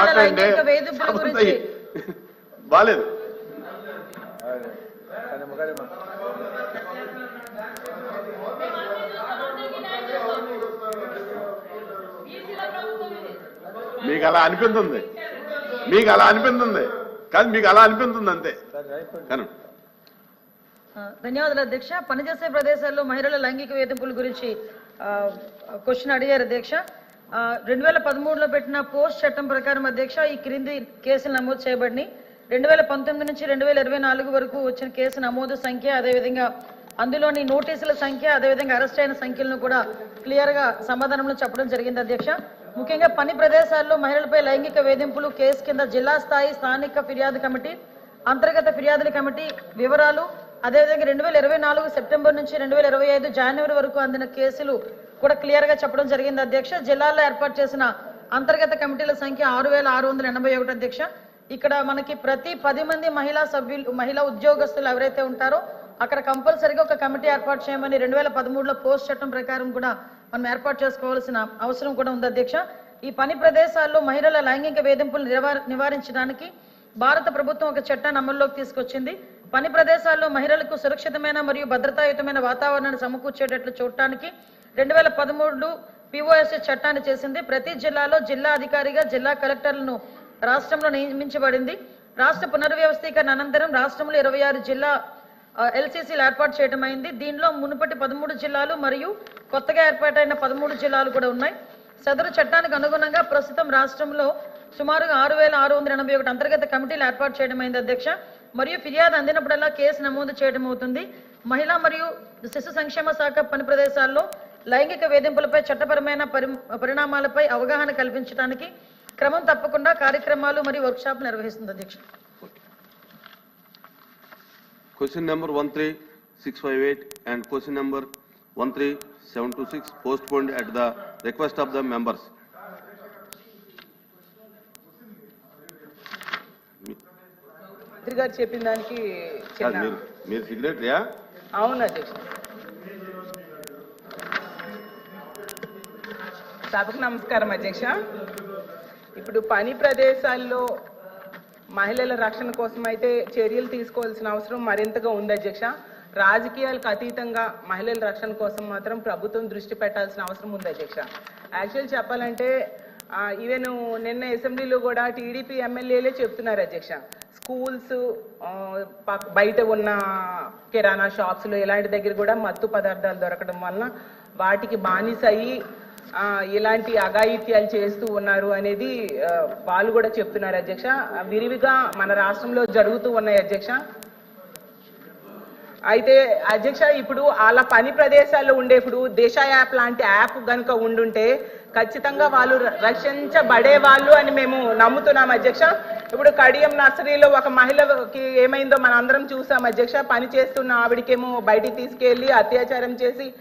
మాట్లాడండి. బాలేదు మీకు అలా అనిపిస్తుంది మీకు అలా అనిపిస్తుంది కాదు మీకు అలా అనిపిస్తుంది అంతే. కానీ ధన్యవాదాలు అధ్యక్ష. పనిచేసే ప్రదేశాల్లో మహిళల లైంగిక వేధింపుల గురించి క్వశ్చన్ అడిగారు అధ్యక్ష. రెండు వేల పదమూడులో పెట్టిన పోస్ట్ చట్టం ప్రకారం అధ్యక్ష ఈ క్రింది కేసులు నమోదు చేయబడినాయి. రెండు వేల పంతొమ్మిది నుంచి రెండు వేల ఇరవై నాలుగు వరకు వచ్చిన కేసు నమోదు సంఖ్య అదేవిధంగా అందులోని నోటీసుల సంఖ్య అదేవిధంగా అరెస్ట్ అయిన సంఖ్యలను కూడా క్లియర్గా సమాధానంలో చెప్పడం జరిగింది అధ్యక్ష. ముఖ్యంగా పని ప్రదేశాల్లో మహిళలపై లైంగిక వేధింపులు కేసు కింద జిల్లా స్థాయి స్థానిక ఫిర్యాదు కమిటీ అంతర్గత ఫిర్యాదుల కమిటీ వివరాలు అదేవిధంగా రెండు వేల ఇరవై నాలుగు సెప్టెంబర్ నుంచి రెండు వేల ఇరవై ఐదు జనవరి వరకు అందిన కేసులు కూడా క్లియర్గా చెప్పడం జరిగింది అధ్యక్ష. జిల్లాల్లో ఏర్పాటు చేసిన అంతర్గత కమిటీల సంఖ్య ఆరు వేల ఆరు వందల ఎనభై ఒకటి అధ్యక్ష. ఇక్కడ మనకి ప్రతి పది మంది మహిళా సభ్యులు మహిళా ఉద్యోగస్తులు ఎవరైతే ఉంటారో అక్కడ కంపల్సరీగా ఒక కమిటీ ఏర్పాటు చేయమని రెండు వేల పదమూడులో పోస్ట్ చట్టం ప్రకారం కూడా మనం ఏర్పాటు చేసుకోవాల్సిన అవసరం కూడా ఉంది అధ్యక్ష. ఈ పని ప్రదేశాల్లో మహిళల లైంగిక వేధింపులు నివారించడానికి భారత ప్రభుత్వం ఒక చట్టాన్ని అమల్లోకి తీసుకొచ్చింది. పని ప్రదేశాల్లో మహిళలకు సురక్షితమైన మరియు భద్రతాయుతమైన వాతావరణాన్ని సమకూర్చేటట్లు చూడటానికి రెండు వేల పదమూడు పిఓఎస్ఎస్ చట్టాన్ని చేసింది. ప్రతి జిల్లాలో జిల్లా అధికారిగా జిల్లా కలెక్టర్లను రాష్ట్రంలో నియమించబడింది. రాష్ట్ర పునర్వ్యవస్థీకరణ అనంతరం రాష్ట్రంలో ఇరవై ఆరు జిల్లా ఎల్సీసీలు ఏర్పాటు చేయడం అయింది దీనిలో మునుపటి పదమూడు జిల్లాలు మరియు కొత్తగా ఏర్పాటైన పదమూడు జిల్లాలు కూడా ఉన్నాయి. సదరు చట్టానికి అనుగుణంగా ప్రస్తుతం రాష్ట్రంలో సుమారుగా ఆరు వేల ఆరు వందల ఎనభై ఒకటి అంతర్గత కమిటీలు ఏర్పాటు చేయడం అయింది అధ్యక్ష. మరియు ఫిర్యాదు అందినప్పుడల్లా కేసు నమోదు చేయడం అవుతుంది మహిళా మరియు శిశు సంక్షేమ శాఖ పని ప్రదేశాల్లో లైంగిక వేధింపులపై చట్టపరమైన పరి పరిణామాలపై అవగాహన కల్పించడానికి క్రమం తప్పకుండా కార్యక్రమాలు మరియు వర్క్షాప్ నిర్వహిస్తుంది అధ్యక్ష. Question number one three six five eight and question number one three seven two six postponed at the request of the members. మంత్రి గారు చెప్పిన దానికి మీరు అవును అధ్యక్ష. సభకు నమస్కారం అధ్యక్ష. ఇప్పుడు పని ప్రదేశాల్లో మహిళల రక్షణ కోసం అయితే చర్యలు తీసుకోవాల్సిన అవసరం మరింతగా ఉంది అధ్యక్ష. రాజకీయాలకు అతీతంగా మహిళల రక్షణ కోసం మాత్రం ప్రభుత్వం దృష్టి పెట్టాల్సిన అవసరం ఉంది అధ్యక్ష. యాక్చువల్ చెప్పాలంటే ఈవెన్ నిన్న అసెంబ్లీలో కూడా టీడీపీ ఎమ్మెల్యేలే చెప్తున్నారు అధ్యక్ష. స్కూల్స్ బయట ఉన్న కిరాణా షాప్స్లో ఇలాంటి దగ్గర కూడా మత్తు పదార్థాలు దొరకడం వలన వాటికి బానిస అయ్యి ఇలాంటి అఘాయిత్యాలు చేస్తూ ఉన్నారు అనేది వాళ్ళు కూడా చెప్తున్నారు అధ్యక్ష. విరివిగా మన రాష్ట్రంలో జరుగుతూ ఉన్నాయి అధ్యక్ష. అయితే అధ్యక్ష ఇప్పుడు వాళ్ళ పని ప్రదేశాల్లో ఉండేప్పుడు దేశ యాప్ లాంటి యాప్ గనుక ఉండుంటే ఖచ్చితంగా వాళ్ళు ర- రక్షించబడే వాళ్ళు అని మేము నమ్ముతున్నాం అధ్యక్ష. ఇప్పుడు కడియం నర్సరీలో ఒక మహిళకి ఏమైందో మన అందరం చూసాం అధ్యక్ష. పని చేస్తున్న ఆవిడకేమో బయటికి తీసుకెళ్ళి అత్యాచారం చేసి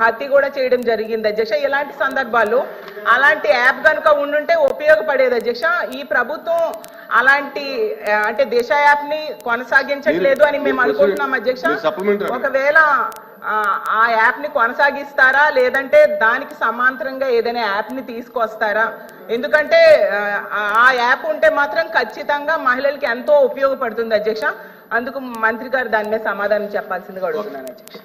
హత్య కూడా చేయడం జరిగింది అధ్యక్ష. ఇలాంటి సందర్భాల్లో అలాంటి యాప్ కనుక ఉండుంటే ఉపయోగపడేది అధ్యక్ష? ఈ ప్రభుత్వం అలాంటి అంటే దిశ యాప్ని కొనసాగించట్లేదు అని మేము అనుకుంటున్నాం అధ్యక్ష. ఒకవేళ ఆ, యాప్ని కొనసాగిస్తారా? లేదంటే దానికి సమాంతరంగా ఏదైనా యాప్ని తీసుకొస్తారా? ఎందుకంటే ఆ, ఆ యాప్ ఉంటే మాత్రం ఖచ్చితంగా మహిళలకి ఎంతో ఉపయోగపడుతుంది అధ్యక్ష. అందుకు మంత్రి గారు దాని మీద సమాధానం చెప్పాల్సిందిగా అడుగుతున్నాను అధ్యక్ష.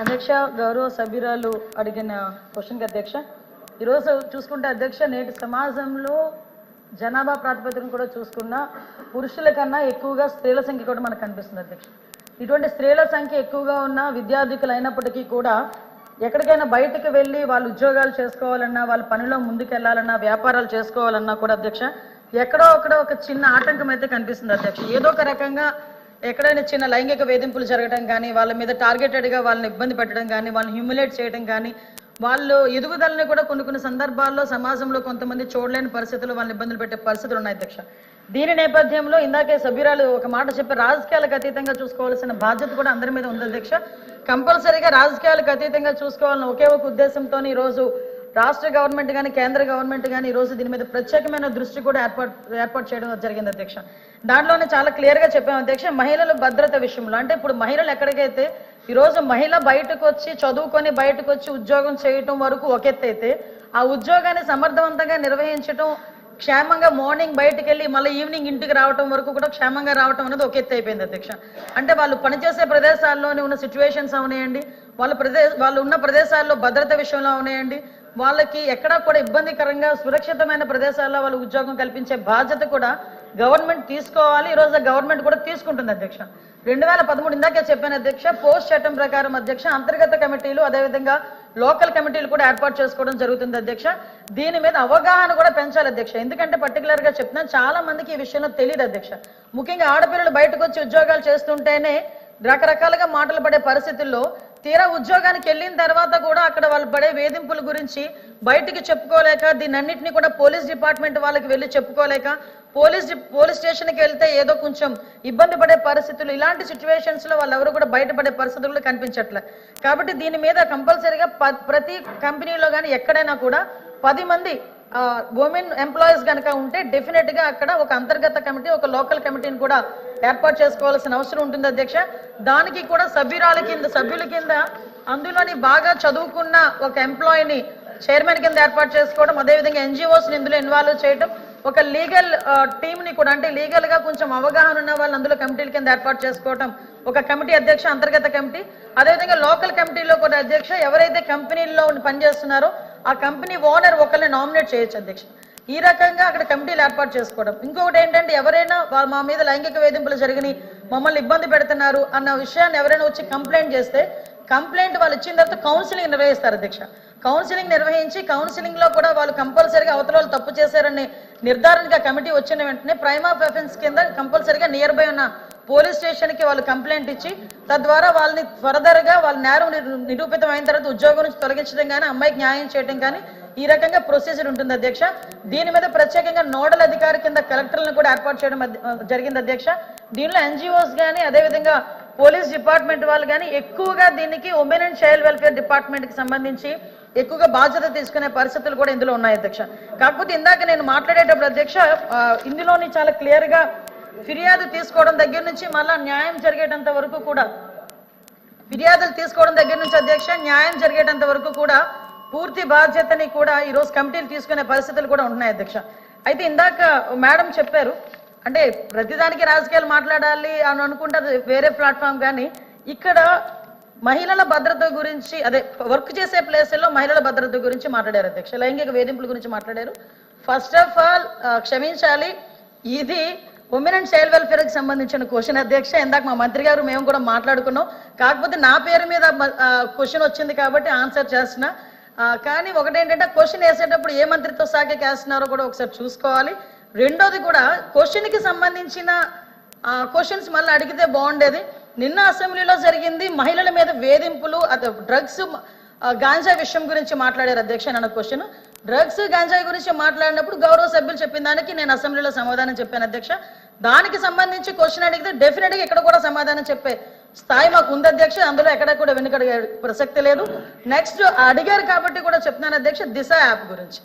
అధ్యక్ష గౌరవ సభ్యురాలు అడిగిన క్వశ్చన్కి అధ్యక్ష. ఈరోజు చూసుకుంటే అధ్యక్ష నేటి సమాజంలో జనాభా ప్రాతిపదికను కూడా చూసుకున్నా పురుషుల కన్నా ఎక్కువగా స్త్రీల సంఖ్య కూడా మనకు కనిపిస్తుంది అధ్యక్ష. ఇటువంటి స్త్రీల సంఖ్య ఎక్కువగా ఉన్న విద్యార్థికులు అయినప్పటికీ కూడా ఎక్కడికైనా బయటకు వెళ్ళి వాళ్ళు ఉద్యోగాలు చేసుకోవాలన్నా వాళ్ళ పనిలో ముందుకెళ్ళాలన్నా వ్యాపారాలు చేసుకోవాలన్నా కూడా అధ్యక్ష ఎక్కడో అక్కడ ఒక చిన్న ఆటంకం అయితే కనిపిస్తుంది అధ్యక్ష. ఏదో ఒక రకంగా ఎక్కడైనా చిన్న లైంగిక వేధింపులు జరగడం కానీ వాళ్ళ మీద టార్గెటెడ్గా వాళ్ళని ఇబ్బంది పెట్టడం కానీ వాళ్ళని హ్యూమిలేట్ చేయడం కానీ వాళ్ళు ఎదుగుదలని కూడా కొన్ని కొన్ని సందర్భాల్లో సమాజంలో కొంతమంది చూడలేని పరిస్థితులు వాళ్ళని ఇబ్బందులు పెట్టే పరిస్థితులు ఉన్నాయి అధ్యక్ష. దీని నేపథ్యంలో ఇందాకే సభ్యురాలు ఒక మాట చెప్పి రాజకీయాలకు అతీతంగా చూసుకోవాల్సిన బాధ్యత కూడా అందరి మీద ఉంది అధ్యక్ష. కంపల్సరీగా రాజకీయాలకు అతీతంగా చూసుకోవాలని ఒకే ఒక ఉద్దేశంతో ఈరోజు రోజు రాష్ట్ర గవర్నమెంట్ కానీ కేంద్ర గవర్నమెంట్ కానీ ఈ రోజు దీని మీద ప్రత్యేకమైన దృష్టి కూడా ఏర్పాటు ఏర్పాటు చేయడం జరిగింది అధ్యక్ష. దాంట్లోనే చాలా క్లియర్గా చెప్పాము చెప్పాం అధ్యక్ష మహిళల భద్రత విషయంలో. అంటే ఇప్పుడు మహిళలు ఎక్కడికైతే ఈరోజు మహిళ బయటకు వచ్చి చదువుకొని బయటకు వచ్చి ఉద్యోగం చేయటం వరకు ఒక అయితే ఆ ఉద్యోగాన్ని సమర్థవంతంగా నిర్వహించటం క్షేమంగా మార్నింగ్ బయటకు వెళ్ళి మళ్ళీ ఈవినింగ్ ఇంటికి రావటం వరకు కూడా క్షేమంగా రావటం అనేది ఒక ఎత్తు అయిపోయింది అధ్యక్ష. అంటే వాళ్ళు పనిచేసే ప్రదేశాల్లోనే ఉన్న సిచ్యువేషన్స్ అవునాయండి వాళ్ళ ప్రదేశ వాళ్ళు ఉన్న ప్రదేశాల్లో భద్రత విషయంలో అవునాయండి వాళ్ళకి ఎక్కడా కూడా ఇబ్బందికరంగా సురక్షితమైన ప్రదేశాల్లో వాళ్ళు ఉద్యోగం కల్పించే బాధ్యత కూడా గవర్నమెంట్ తీసుకోవాలి. ఈ గవర్నమెంట్ కూడా తీసుకుంటుంది అధ్యక్ష. రెండు వేల పదమూడు ఇందాకే చెప్పాను అధ్యక్ష పోస్ట్ చట్టం ప్రకారం అధ్యక్ష అంతర్గత కమిటీలు అదేవిధంగా లోకల్ కమిటీలు కూడా ఏర్పాటు చేసుకోవడం జరుగుతుంది అధ్యక్ష. దీని మీద అవగాహన కూడా పెంచాలి అధ్యక్ష. ఎందుకంటే పర్టికులర్గా చెప్తున్నాను చాలా మందికి ఈ విషయంలో తెలియదు అధ్యక్ష. ముఖ్యంగా ఆడపిల్లలు బయటకు వచ్చి ఉద్యోగాలు చేస్తుంటేనే రకరకాలుగా మాటలు పడే పరిస్థితుల్లో తీరా ఉద్యోగానికి వెళ్ళిన తర్వాత కూడా అక్కడ వాళ్ళు పడే వేధింపుల గురించి బయటికి చెప్పుకోలేక దీని అన్నింటినీ కూడా పోలీస్ డిపార్ట్మెంట్ వాళ్ళకి వెళ్ళి చెప్పుకోలేక పోలీస్ పోలీస్ స్టేషన్కి వెళ్తే ఏదో కొంచెం ఇబ్బంది పడే పరిస్థితులు ఇలాంటి సిచ్యువేషన్స్లో వాళ్ళు ఎవరు కూడా బయటపడే పరిస్థితులు కనిపించట్లే. కాబట్టి దీని మీద కంపల్సరీగా ప- ప్రతి కంపెనీలో కానీ ఎక్కడైనా కూడా పది మంది ఉమెన్ ఎంప్లాయీస్ కనుక ఉంటే డెఫినెట్గా అక్కడ ఒక అంతర్గత కమిటీ ఒక లోకల్ కమిటీని కూడా ఏర్పాటు చేసుకోవాల్సిన అవసరం ఉంటుంది అధ్యక్ష. దానికి కూడా సభ్యురాల కింద సభ్యుల కింద అందులోని బాగా చదువుకున్న ఒక ఎంప్లాయీని చైర్మన్ కింద ఏర్పాటు చేసుకోవడం అదేవిధంగా ఎన్జిఓస్ ఇందులో ఇన్వాల్వ్ చేయడం ఒక లీగల్ టీమ్ని కూడా అంటే లీగల్గా కొంచెం అవగాహన ఉన్న వాళ్ళు అందులో కమిటీల కింద ఏర్పాటు చేసుకోవడం ఒక కమిటీ అధ్యక్ష అంతర్గత కమిటీ. అదేవిధంగా లోకల్ కమిటీలో కూడా అధ్యక్ష ఎవరైతే కంపెనీల్లో పనిచేస్తున్నారో ఆ కంపెనీ ఓనర్ ఒకరిని నామినేట్ చేయొచ్చు అధ్యక్ష. ఈ రకంగా అక్కడ కమిటీలు ఏర్పాటు చేసుకోవడం. ఇంకొకటి ఏంటంటే ఎవరైనా మా మీద లైంగిక వేధింపులు జరిగినాయి మమ్మల్ని ఇబ్బంది పెడుతున్నారు అన్న విషయాన్ని ఎవరైనా వచ్చి కంప్లైంట్ చేస్తే కంప్లైంట్ వాళ్ళు ఇచ్చిన తర్వాత కౌన్సిలింగ్ నిర్వహిస్తారు అధ్యక్ష. కౌన్సిలింగ్ నిర్వహించి కౌన్సిలింగ్లో కూడా వాళ్ళు కంపల్సరీగా అవతల వాళ్ళు తప్పు చేశారని నిర్ధారణగా కమిటీ వచ్చిన వెంటనే ప్రైమ్ ఆఫ్ అఫెన్స్ కింద కంపల్సరీగా నియర్ బై ఉన్న పోలీస్ స్టేషన్కి వాళ్ళు కంప్లైంట్ ఇచ్చి తద్వారా వాళ్ళని త్వరదరగా వాళ్ళ నేరం నిరూపితం అయిన తర్వాత ఉద్యోగం నుంచి తొలగించడం కానీ అమ్మాయికి న్యాయం చేయడం కానీ ఈ రకంగా ప్రొసీజర్ ఉంటుంది అధ్యక్ష. దీని మీద ప్రత్యేకంగా నోడల్ అధికారి కింద కలెక్టర్లను కూడా ఏర్పాటు చేయడం జరిగింది అధ్యక్ష. దీనిలో ఎన్జిఓస్ కానీ అదేవిధంగా పోలీస్ డిపార్ట్మెంట్ వాళ్ళు కానీ ఎక్కువగా దీనికి ఉమెన్ అండ్ చైల్డ్ వెల్ఫేర్ డిపార్ట్మెంట్కి సంబంధించి ఎక్కువగా బాధ్యత తీసుకునే పరిస్థితులు కూడా ఇందులో ఉన్నాయి అధ్యక్ష. కాకపోతే ఇందాక నేను మాట్లాడేటప్పుడు అధ్యక్ష ఇందులోని చాలా క్లియర్గా ఫిర్యాదు తీసుకోవడం దగ్గర నుంచి మళ్ళా న్యాయం జరిగేటంత వరకు కూడా ఫిర్యాదులు తీసుకోవడం దగ్గర నుంచి అధ్యక్ష న్యాయం జరిగేటంత వరకు కూడా పూర్తి బాధ్యతని కూడా ఈ రోజు కమిటీలు తీసుకునే పరిస్థితులు కూడా ఉంటున్నాయి అధ్యక్ష. అయితే ఇందాక మేడం చెప్పారు అంటే ప్రతిదానికి రాజకీయాలు మాట్లాడాలి అని అనుకుంటే వేరే ప్లాట్ఫామ్ కానీ ఇక్కడ మహిళల భద్రత గురించి అదే వర్క్ చేసే ప్లేసుల్లో మహిళల భద్రత గురించి మాట్లాడారు అధ్యక్ష. లైంగిక వేధింపుల గురించి మాట్లాడారు. ఫస్ట్ ఆఫ్ ఆల్ క్షమించాలి. ఇది ఉమెన్ అండ్ చైల్డ్ వెల్ఫేర్కి సంబంధించిన క్వశ్చన్ అధ్యక్ష ఇందాక మా మంత్రి గారు మేము కూడా మాట్లాడుకున్నాం. కాకపోతే నా పేరు మీద క్వశ్చన్ వచ్చింది కాబట్టి ఆన్సర్ చేస్తున్నా. కానీ ఒకటేంటంటే క్వశ్చన్ వేసేటప్పుడు ఏ మంత్రిత్వ శాఖకి వేస్తున్నారో కూడా ఒకసారి చూసుకోవాలి. రెండోది కూడా క్వశ్చన్కి సంబంధించిన క్వశ్చన్స్ మళ్ళీ అడిగితే బాగుండేది. నిన్న అసెంబ్లీలో జరిగింది మహిళల మీద వేధింపులు అదే డ్రగ్స్ గాంజా విషయం గురించి మాట్లాడారు అధ్యక్ష అన్న క్వశ్చన్ డ్రగ్స్ గాంజా గురించి మాట్లాడినప్పుడు గౌరవ సభ్యులు చెప్పిన దానికి నేను అసెంబ్లీలో సమాధానం చెప్పాను అధ్యక్ష. దానికి సంబంధించి క్వశ్చన్ అడిగితే డెఫినెట్గా ఇక్కడ కూడా సమాధానం చెప్పే స్థాయి మాకు ఉంది అధ్యక్ష. అందులో ఎక్కడ కూడా వెనుకడిగే ప్రసక్తి లేదు. నెక్స్ట్ అడిగారు కాబట్టి కూడా చెప్తున్నాను అధ్యక్ష దిశ యాప్ గురించి.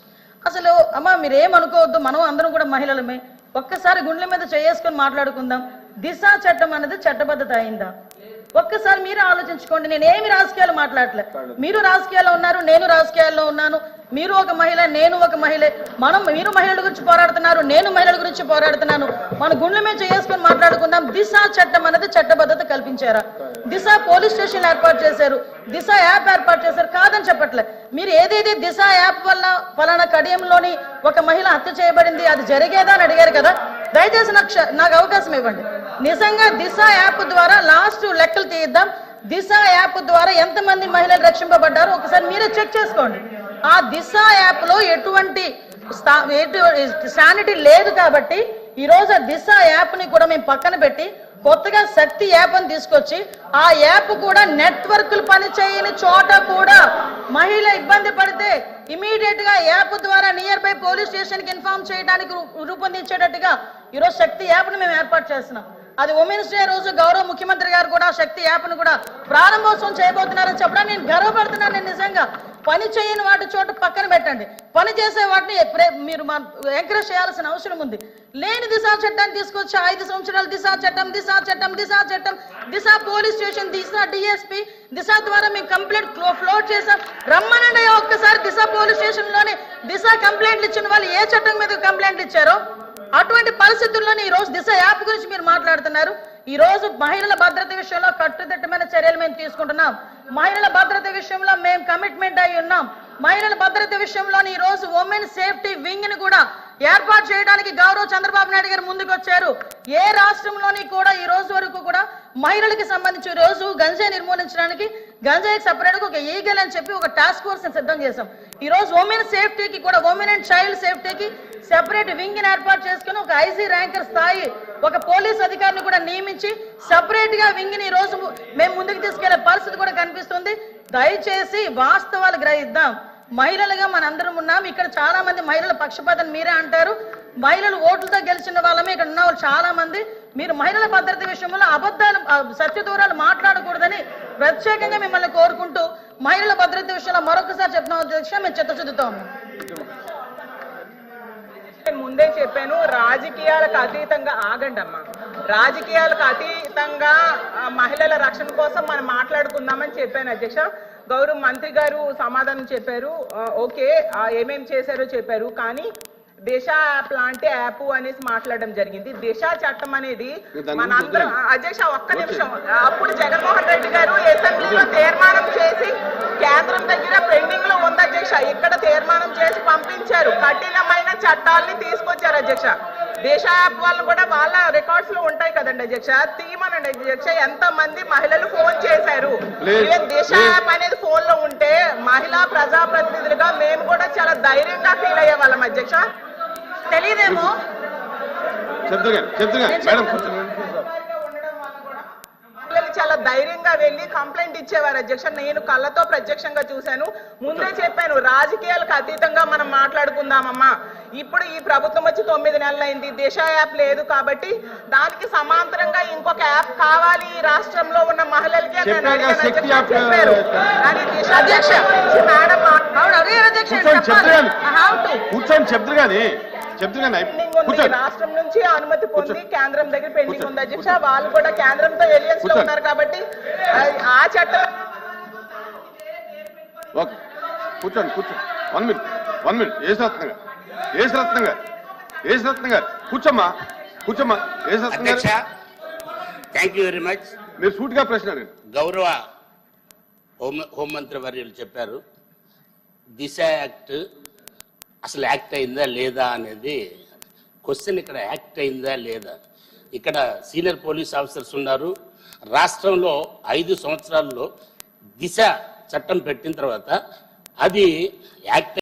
అసలు అమ్మ మీరేమనుకోవద్దు మనం అందరం కూడా మహిళలమే. ఒక్కసారి గుండెల మీద చేసుకొని మాట్లాడుకుందాం. దిశ చట్టం అనేది చట్టబద్ధత అయిందా? ఒక్కసారి మీరు ఆలోచించుకోండి నేను ఏమి రాజకీయాలు మాట్లాడలే. మీరు రాజకీయాల్లో ఉన్నారు నేను రాజకీయాల్లో ఉన్నాను. మీరు ఒక మహిళ నేను ఒక మహిళే. మనం మీరు మహిళల గురించి పోరాడుతున్నారు నేను మహిళల గురించి పోరాడుతున్నాను. మన గుండెల మీద చేసుకొని మాట్లాడుకుందాం. దిశ చట్టం అనేది చట్టబద్ధత కల్పించారా? దిశ పోలీస్ స్టేషన్ ఏర్పాటు చేశారు. దిశ యాప్ ఏర్పాటు చేశారు కాదని చెప్పట్లే. మీరు ఏదైతే దిశ యాప్ వల్ల ఫలానా కడియంలోని ఒక మహిళ హత్య చేయబడింది అది జరిగేదా అని అడిగారు కదా. దయచేసి నాకు నాకు అవకాశం ఇవ్వండి. నిజంగా దిశ యాప్ ద్వారా లాస్ట్ లెక్కలు తీద్దాం. దిశ యాప్ ద్వారా ఎంతమంది మహిళలు రక్షింపబడ్డారో ఒకసారి మీరే చెక్ చేసుకోండి. ఆ దిశ యాప్లో ఎటువంటి స్థా- ఎటు శానిటీ లేదు కాబట్టి ఈ రోజు దిశ యాప్ని కూడా మేము పక్కన పెట్టి కొత్తగా శక్తి యాప్ అని తీసుకొచ్చి ఆ యాప్ కూడా నెట్వర్క్లు పనిచేయని చోట కూడా మహిళ ఇబ్బంది పడితే ఇమీడియట్గా యాప్ ద్వారా నియర్ బై పోలీస్ స్టేషన్కి ఇన్ఫార్మ్ చేయడానికి రూ- రూపొందించేటట్టుగా ఈరోజు శక్తి యాప్ని మేము ఏర్పాటు చేస్తున్నాం. అది ఉమెన్స్ డే రోజు గౌరవ ముఖ్యమంత్రి గారు కూడా శక్తి యాప్ను కూడా ప్రారంభోత్సవం చేయబోతున్నారని చెప్పడం నేను గర్వపడుతున్నాను. నేను నిజంగా పని చేయని వాటి చోట పక్కన పెట్టండి. పని చేసే వాటిని మీరు ఎంకరేజ్ చేయాల్సిన అవసరం ఉంది. లేని దిశా చట్టాన్ని తీసుకొచ్చి ఐదు సంవత్సరాలు దిశా చట్టం దిశా చట్టం దిశా చట్టం Disha police station Disha DSP Disha ద్వారా మేము కంప్లైంట్ ఫ్లోట్ చేసాం రమ్మనండి ఒక్కసారి దిశ పోలీస్ స్టేషన్లోనే దిశ కంప్లైంట్లు ఇచ్చిన వాళ్ళు ఏ చట్టం మీద కంప్లైంట్ ఇచ్చారో? అటువంటి పరిస్థితుల్లోనే ఈ రోజు దిశ యాప్ గురించి మీరు మాట్లాడుతున్నారు. ఈ రోజు మహిళల భద్రత విషయంలో కట్టుదిట్టమైన చర్యలు మేము తీసుకుంటున్నాం. మహిళల భద్రత విషయంలో మేము కమిట్మెంట్ అయి ఉన్నాం. మహిళల భద్రత విషయంలో ఈ రోజు ఉమెన్ సేఫ్టీ వింగ్ని కూడా ఏర్పాటు చేయడానికి గౌరవ చంద్రబాబు నాయుడు గారు ముందుకు వచ్చారు ఏ రాష్ట్రంలోని కూడా ఈ రోజు వరకు కూడా మహిళలకి సంబంధించి రోజు గంజాయి నిర్మూలించడానికి గంజాయికి సపరేట్ ఒక ఈగల్ అని చెప్పి ఒక టాస్క్ ఫోర్స్ సిద్ధం చేశాం. ఈ రోజు ఉమెన్ సేఫ్టీకి కూడా ఉమెన్ అండ్ చైల్డ్ సేఫ్టీకి సెపరేట్ వింగ్ని ఏర్పాటు చేసుకుని ఒక ఐజీ ర్యాంకర్ స్థాయి ఒక పోలీస్ అధికారిని కూడా నియమించి సపరేట్గా వింగ్ని ఈ రోజు మేము ముందుకు తీసుకెళ్ళే పరిస్థితి కూడా కనిపిస్తుంది. దయచేసి వాస్తవాలు గ్రహిద్దాం. మహిళలుగా మనందరం ఉన్నాం. ఇక్కడ చాలా మంది మహిళల పక్షపాతం మీరే అంటారు. మహిళలు ఓట్లతో గెలిచిన వాళ్ళమే ఇక్కడ ఉన్న చాలా మంది మీరు మహిళల భద్రత విషయంలో అబద్ధాలు సత్యదూరాలు సత్య దూరాలు మాట్లాడకూడదని ప్రత్యేకంగా మిమ్మల్ని కోరుకుంటూ మహిళల భద్రత విషయంలో మరొకసారి చెప్పిన అధ్యక్ష మేము చిత్తశుద్ధితో ముందే చెప్పాను రాజకీయాలకు అతీతంగా ఆగండి అమ్మా రాజకీయాలకు అతీతంగా మహిళల రక్షణ కోసం మనం మాట్లాడుకుందామని చెప్పాను అధ్యక్ష. గౌరవ మంత్రి గారు సమాధానం చెప్పారు. ఓకే ఏమేం చేశారో చెప్పారు. కానీ దిశ యాప్ లాంటి యాప్ అనేసి మాట్లాడడం జరిగింది. దిశ చట్టం అనేది దాని మన గురించి అందరం వదిలేయండి. అధ్యక్ష ఒక్క నిమిషం. అప్పుడు జగన్మోహన్ రెడ్డి గారు అసెంబ్లీలో తీర్మానం చేసి కేంద్రం దగ్గర పెండింగ్లో ఉంది అధ్యక్ష ఇక్కడ తీర్మానం చేసి పంపించారు. కఠినమైన చట్టాలని తీసుకొచ్చారు అధ్యక్ష. దేశ యాప్ వాళ్ళు కూడా వాళ్ళ రికార్డ్స్లో ఉంటాయి కదండి అధ్యక్ష. తీయమనండి అధ్యక్ష ఎంత మంది మహిళలు ఫోన్ చేశారు? దిశ. యాప్ అనేది ఫోన్లో ఉంటే మహిళా ప్రజాప్రతినిధులుగా మేము కూడా చాలా ధైర్యంగా ఫీల్ అయ్యే వాళ్ళం అధ్యక్ష. తెలియదేమో చెప్తుగా చెప్తుగా మేడం చాలా ధైర్యంగా వెళ్ళి కంప్లైంట్ ఇచ్చేవారు అధ్యక్ష. నేను కళ్ళతో ప్రత్యక్షంగా చూశాను. ముందే చెప్పాను రాజకీయాలకు అతీతంగా మనం మాట్లాడుకుందామమ్మా. ఇప్పుడు ఈ ప్రభుత్వం వచ్చి తొమ్మిది నెలలు అయింది. దిశ యాప్ లేదు కాబట్టి దానికి సమాంతరంగా ఇంకొక యాప్ కావాలి ఈ రాష్ట్రంలో ఉన్న మహిళలకి అని చెప్పారు కానీ దిశ అధ్యక్ష. గురించి మేడం. అవును అదే అధ్యక్ష చెప్తురు కానీ కూర్చోండి. రాష్ట్రం నుంచి అనుమతి పొంది. కేంద్రం దగ్గర పెండింగ్ కూర్చో. ఉంది అధ్యక్ష వాళ్ళు కూడా కేంద్రంతో ఎలియన్స్లో. ఉన్నారు కాబట్టి ఆ- చట్టం ఓకే. కూర్చోండి కూర్చోండి. One minute. One minute. Yesu రత్నంగా Yesu రత్నంగా ఏసు రత్నంగా కూర్చోమ్మా. కూర్చోమ్మా. ఏసు రత్నం అధ్యక్ష గారు థ్యాంక్ యూ వెరీ మచ్ మీరు సూటిగా ప్రశ్న గౌరవ హోం హోంమంత్రి వర్యులు చెప్పారు. దిశ యాక్ట్ అసలు యాక్ట్ అయిందా లేదా అనేది క్వశ్చన్ ఇక్కడ యాక్ట్ అయిందా లేదా? ఇక్కడ సీనియర్ పోలీస్ ఆఫీసర్స్ ఉన్నారు. రాష్ట్రంలో ఐదు సంవత్సరాల్లో దిశ చట్టం పెట్టిన తర్వాత అది యాక్ట్